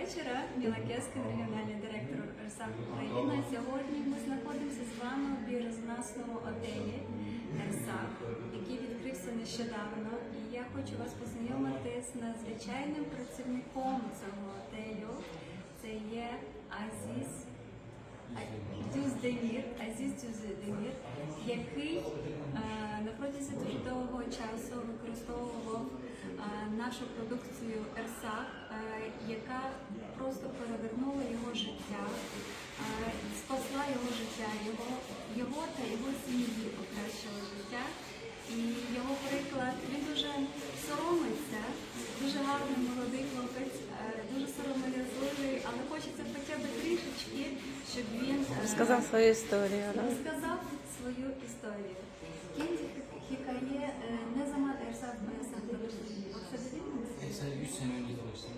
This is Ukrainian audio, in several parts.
вечора. Міла Кескін, регіональний директор РСАП Україна. Сьогодні ми знаходимося з вами в бізнесному отелі РСАП, який відкрився нещодавно. І я хочу вас познайомити з надзвичайним працівником цього отелю. Це є Азіз Дюздемір, Азіз Дюздемір, який е, на протязі дуже довгого часу використовував нашу продукцію Ерсах, е, яка просто перевернула його життя, е, спасла його життя, його, його та його сім'ї покращила життя. І його приклад він дуже соромиться, дуже гарний молодий хлопець, е, дуже сором'язливий, але хочеться хоча б трішечки, щоб він Сказав свою історію. Розказав свою історію. Kendi hikaye e, ne zaman Ersat Mayas'la tanıştınız? Bahsedebilir misiniz? Mesela 3 sene önce tanıştım.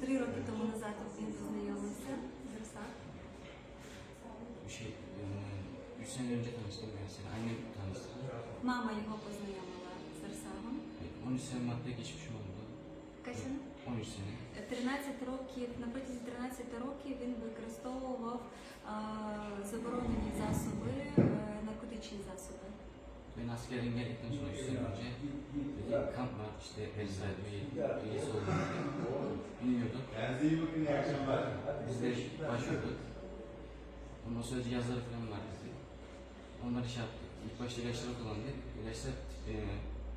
Три роки тому назад він познайомився з Ерсат. Bir şey, 3 sene önce tanıştım mesela. Annem tanıştırdı. Мама його познайомила з Ерсагом. 13 sene madde geçmişim oldu. Касяна? 13 sene. 13 rokів, на протязі 13 років він використовував а, заборонені засоби, е, наркотичні засоби. Ben askerden geldikten sonra 3 sene önce dedi, kamp var işte Elzade üye, üyesi oldum diye. Bilmiyorduk. Kendinize iyi bakın, iyi akşamlar. Biz de başvurduk. Ondan sonra yazıları falan var bizde. Onları şey yaptık. İlk başta ilaçları kullandık. İlaçlar e,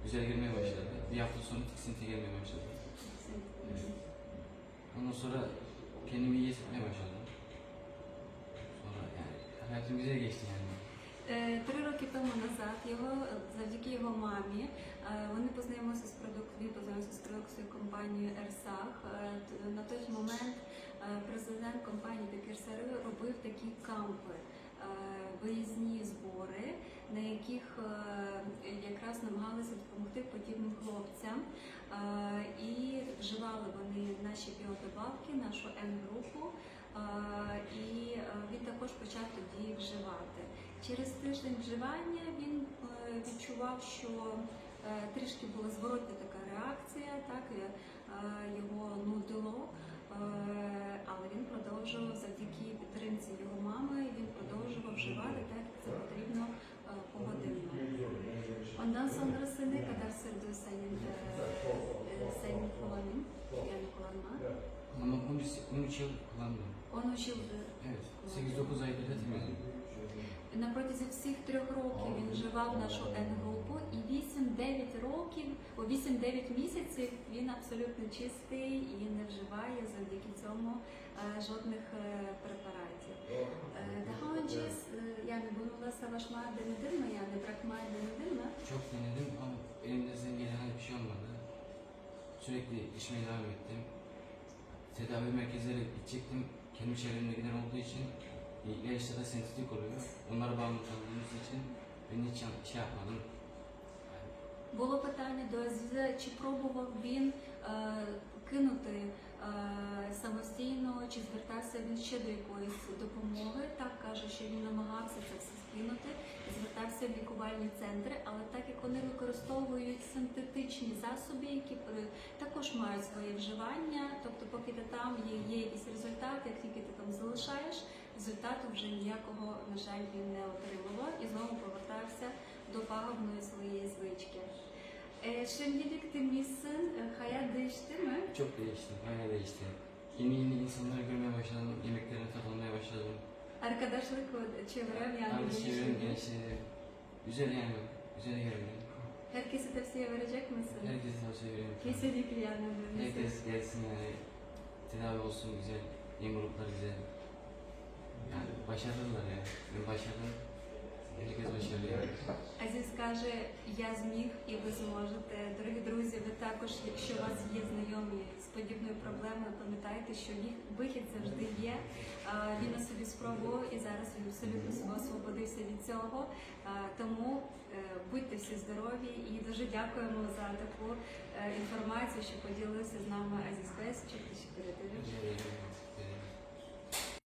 güzel girmeye başladı. Bir hafta sonra tiksinti gelmeye başladı. Evet. Ondan sonra kendimi iyi hissetmeye başladım. Sonra yani hayatım güzel geçti yani. Е, Три роки тому назад його завдяки його мамі е, вони познайомилися з продук... він познайомився з продукцією компанії Ерсах. Е, На той момент е, президент компанії Бекерсери робив такі кампи, е, виїзні збори, на яких е, якраз допомогти подібним хлопцям. Е, І вживали вони наші біодобавки, нашу М-групу. Е, І е, він також почав тоді вживати. Через тиждень вживання він відчував, що трішки була зворотна така реакція, так його нудило, але він продовжував завдяки підтримці його мами. Він продовжував вживати так, як це потрібно погодинно. Ondan sonrasını kadar sürdü senin e, e, senin kullanım, yani kullanma. Ama 13, 13 yıl kullandım. 13 yıl Evet. 8-9 aydır da temizim. На протязі всіх трьох років він вживав нашу N-групу і 8-9 років, о 8-9 місяців він абсолютно чистий і не вживає завдяки цьому е, жодних е, препаратів. Е, Daha önce e, yani bununla savaşmaya denedin mi? Yani bırakmaya denedin mi? Çok Sürekli içmeye devam ettim. Tedavi merkezleri gidecektim. Kendi çevremdekiler olduğu için ilaçlara sentetik oluyor. Onlara bağımlı kaldığımız için ben hiç şey yapmadım. Було питання до Азіза, чи пробував він е, кинути е, самостійно, чи звертався він ще до якоїсь допомоги. Так каже, що він намагався це все в лікувальні центри, але так як вони використовують синтетичні засоби, які е, також мають своє вживання, тобто поки ти там є, є якийсь результат, як тільки ти там залишаєш, результату вже ніякого, на жаль, він не отримував і знову повертався до пагубної своєї звички. Şimdilik temizsin, e, hayat değişti mi? Çok değişti, bayağı değişti. Yeni yeni insanları görmeye başladım, yemeklerine katılmaya başladım. Arkadaşlık çevrem yani çevrem. Güzel yani, güzel geldi. Herkese tavsiye verecek misin? Herkese tavsiye veriyorum. Kesinlikle yani. Herkes gelsin yani tedavi olsun güzel, yeni gruplar güzel. Yani başarılılar ya. Ben başardım. Herkes başarılı. Азіз каже, я зміг і ви зможете. Дорогі друзі, ви також, якщо у вас є знайомі з подібною проблемою, пам'ятайте, що їх вихід завжди є. Він на собі спробував і зараз він абсолютно себе освободився від цього. Тому е, будьте всі здорові і дуже дякуємо за таку е, інформацію, що поділився з нами Азіз ederim. Güzel yani.